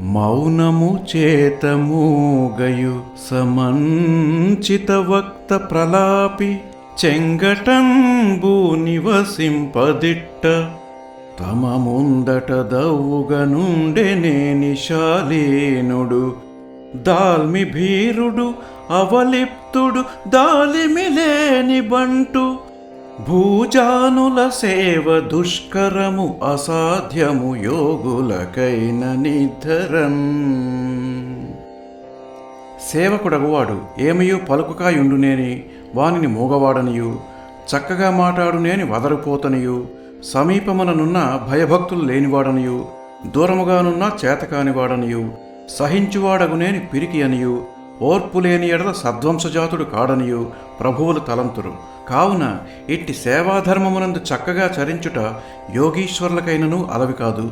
మౌనము చేతమూగయు సమంచిత వక్త ప్రలాపి చెంగటంబు నివసింపదిట్ట. తమ ముందట దవ్వుగ నుండెనేని శాలీనుడు దాల్మి భీరుడు అవలిప్తుడు దాలిమిలేని బంటు భూజానుల సేవ దుష్కరము అసాధ్యము యోగులకైన నిధరం. సేవకుడగువాడు ఏమయో పలుకుకాయుండునేని వానిని మూగవాడనియు చక్కగా మాటాడునేని వదరుపోతనియు సమీపముననున్న భయభక్తులు లేనివాడనియు దూరముగానున్న చేతకానివాడనియు సహించువాడగునేని పిరికి అనియు ఓర్పులేని ఎడల సద్వంశజాతుడు కాడనియు ప్రభువులు తలంతురు. కావున ఇట్టి సేవాధర్మమునందు చక్కగా చరించుట యోగీశ్వరులకైనను అలవి కాదు.